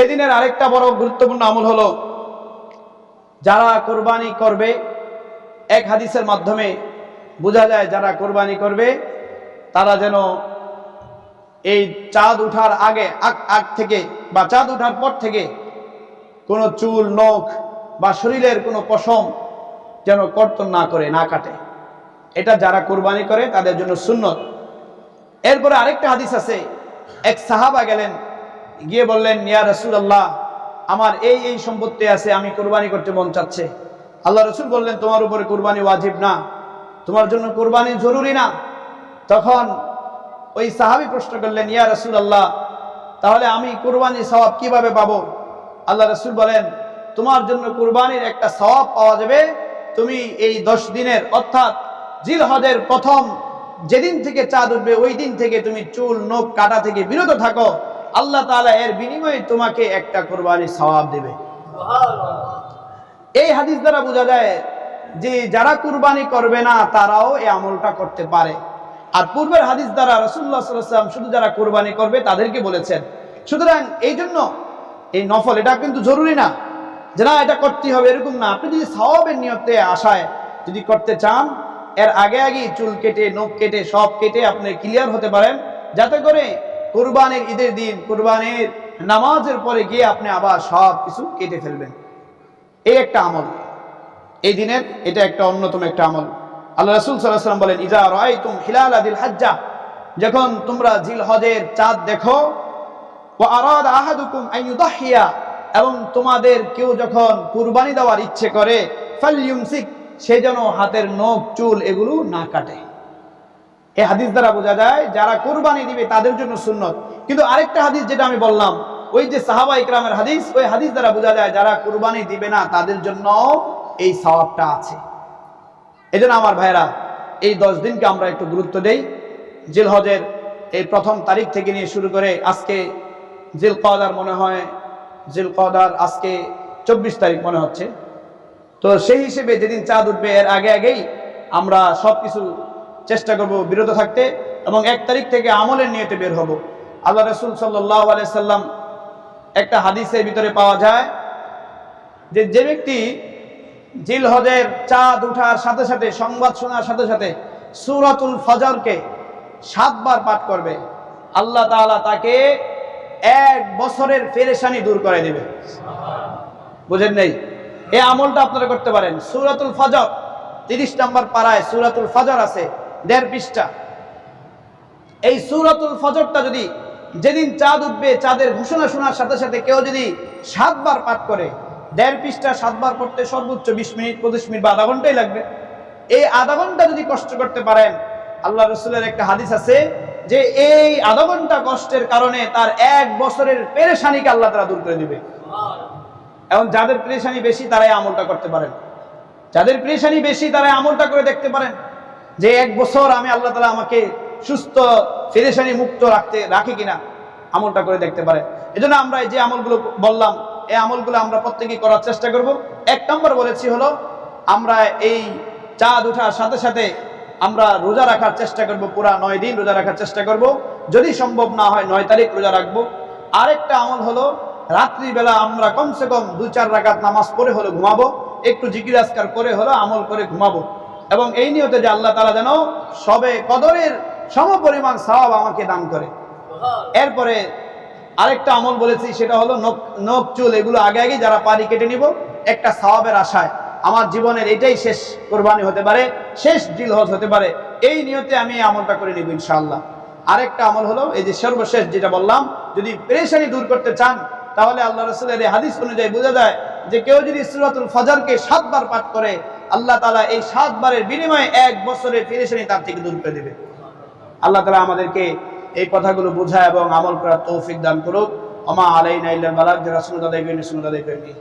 এই দিনের আরেকটা বড় গুরুত্বপূর্ণ আমল হলো, যারা কোরবানি করবে, এক হাদিসের মাধ্যমে বোঝা যায় যারা কোরবানি করবে, তারা যেন এই চাঁদ উঠার আগে, আগ আগ থেকে বা চাঁদ উঠার পর থেকে কোনো চুল, নখ বা শরীরের কোনো পশম যেন কর্তন না করে, না কাটে। এটা যারা কোরবানি করে, তাদের জন্য সুন্নত। এরপরে আরেকটা হাদিস আছে, এক সাহাবা গেলেন গিয়ে বললেন, ইয়া রসুল্লাহ আমার এই এই সম্পত্তি আছে, আমি কোরবানি করতে মন চাচ্ছে। আল্লাহ রসুল বললেন, তোমার উপরে কোরবানি ওয়াজিব না, তোমার জন্য কোরবানি জরুরি না। তখন ওই সাহাবি প্রশ্ন করলেন, ইয়া রসুল্লাহ তাহলে আমি কোরবানি সওয়াব কীভাবে পাবো? আল্লাহ রসুল বলেন, তোমার জন্য কোরবানির একটা সওয়াব পাওয়া যাবে, তুমি এই দশ দিনের, অর্থাৎ জিল হজের প্রথম যেদিন থেকে চাঁদ উঠবে, ওই দিন থেকে তুমি চুল, নোখ, কাটা থেকে বিরত থাকো। আল্লাহ তাআলা এর বিনিময়ে তোমাকে একটা কোরবানি সওয়াব দেবে। এই হাদিস দ্বারা বোঝা যায় যে যারা কুরবানি করবে না, তারাও এই আমলটা করতে পারে। আর পূর্বের হাদিস দ্বারা রসুল্লাহ সাল্লাম শুধু যারা কোরবানি করবে, তাদেরকে বলেছেন। সুতরাং এই জন্য এই নফল, এটা কিন্তু জরুরি না যে না, এটা করতে হবে, এরকম না। আপনি যদি সওয়াবের নিয়তে আশায় যদি করতে চান, এর আগে আগেই চুল কেটে, নখ কেটে, সব কেটে আপনি ক্লিয়ার হতে পারেন। যাতে করে কোরবানির ঈদের দিন, কোরবানির নামাজের পরে গিয়ে আপনি আবার সব কিছু কেটে ফেলবেন। এই একটা আমল। এই দিনের এটা একটা অন্যতম একটা আমল। আল্লাহ রসুল সাল্লাম বলেন ইজা রায় তুম হিলাল আদিল হাজ্জা যখন তোমরা জিল হজের চাঁদ দেখো ও আরাদ আহাদুকুম আইয়ুদাহিয়া এবং তোমাদের কেউ যখন কুরবানি দেওয়ার ইচ্ছে করে ফালইউমসিক সে যেন হাতের নখ, চুল এগুলো না কাটে। এই হাদিস দ্বারা বোঝা যায়, যারা কোরবানি দিবে তাদের জন্য সুন্নত। কিন্তু আরেকটা হাদিস যেটা আমি বললাম, ওই যে সাহাবা ইকরামের হাদিস, ওই হাদিস দ্বারা বোঝা যায়, যারা কোরবানি দিবে না, তাদের জন্য এই সওয়াবটা আছে। এই জন্য আমার ভাইরা এই দশ দিনকে আমরা একটু গুরুত্ব দেই। জিল হজের এই প্রথম তারিখ থেকে নিয়ে শুরু করে আজকে জিল কদার মনে হয় জিল কদার আজকে চব্বিশ তারিখ মনে হচ্ছে। তো সেই হিসেবে যেদিন চাঁদ উঠবে, এর আগে আগেই আমরা সব কিছু চেষ্টা করব বিরত থাকতে এবং এক তারিখ থেকে আমলের নিয়তে বের হব। আল্লাহ রসুল সাল্লাহ সাল্লাম একটা হাদিসের ভিতরে পাওয়া যায় যে যে ব্যক্তি জিল হজের চাঁদ উঠার সাথে সাথে, সংবাদ শোনার সাথে সাথে সুরাতুল ফজরকে সাতবার পাঠ করবে। আল্লাহ তাআলা তাকে এক বছরের ফেরেশানি দূর করে দেবে। বুঝেন নেই? এই আমলটা আপনারা করতে পারেন। সুরাতুল ফজর, তিরিশ নম্বর পাড়ায় সুরাতুল ফজর আছে। দেড় পৃষ্ঠা। এই সুরাতুল ফজরটা যদি যেদিন চাঁদ উঠবে, চাঁদের ঘোষণা শোনার সাথে সাথে কেউ যদি সাতবার পাঠ করে, দেড় পৃষ্ঠা সাতবার পড়তে সর্বোচ্চ বিশ মিনিট, পঁচিশ মিনিট বা আধা ঘন্টাই লাগবে। এই আধা ঘণ্টা যদি কষ্ট করতে পারেন, আল্লাহ রসুলের একটা হাদিস আছে যে এই আধা ঘণ্টা কষ্টের কারণে তার এক বছরের পেরেশানিকে আল্লাহ তারা দূর করে দিবে। এবং যাদের পেরেশানি বেশি, তারাই আমলটা করতে পারেন। যাদের পেরেশানি বেশি, তারাই আমলটা করে দেখতে পারেন। যে এক বছর আমি আল্লাহ তালা আমাকে সুস্থ পেরেশানি মুক্ত রাখতে, রাখি কিনা, আমলটা করে দেখতে পারে। এজন্য আমরা যে আমলগুলো বললাম, এই আমলগুলো আমরা প্রত্যেকেই করার চেষ্টা করব। এক নম্বর বলেছি হলো, আমরা এই চাঁদ ওঠার সাথে সাথে আমরা রোজা রাখার চেষ্টা করব, পুরা নয় দিন রোজা রাখার চেষ্টা করব। যদি সম্ভব না হয় নয় তারিখ রোজা রাখব। আরেকটা আমল হলো, রাত্রিবেলা আমরা কমসে কম দু চার রাকাত নামাজ পড়ে হলো ঘুমাবো, একটু আজকার করে হলো আমল করে ঘুমাবো। এবং এই নিয়তে যে আল্লাহ তালা যেন সবে কদরের সমপরিমাণ সওয়াব আমাকে দান করে। এরপরে আরেকটা আমল বলেছি সেটা হলো নখ নখ চুল এগুলো আগে আগে যারা পারি কেটে নিব একটা সওয়াবের আশায়। আমার জীবনের এটাই শেষ কোরবানি হতে পারে শেষ জিল হজ হতে পারে। এই নিয়তে আমি এই আমলটা করে নিব ইনশাআল্লাহ। আরেকটা আমল হলো এই যে সর্বশেষ যেটা বললাম যদি পেরেশানি দূর করতে চান তাহলে আল্লাহ রসুলের এই হাদিস অনুযায়ী বোঝা যায় যে কেউ যদি সুরাতুল ফজরকে সাতবার পাঠ করে আল্লাহ তালা এই সাতবারের বিনিময়ে এক বছরের পেরেশানি তার থেকে দূর করে দেবে। আল্লাহ তালা আমাদেরকে এই কথাগুলো বোঝা এবং আমল করার তৌফিক দান করুক। অমা আলাইনা ইল্লাল বালাক করেনি সুন্নাত আদায় করেনি।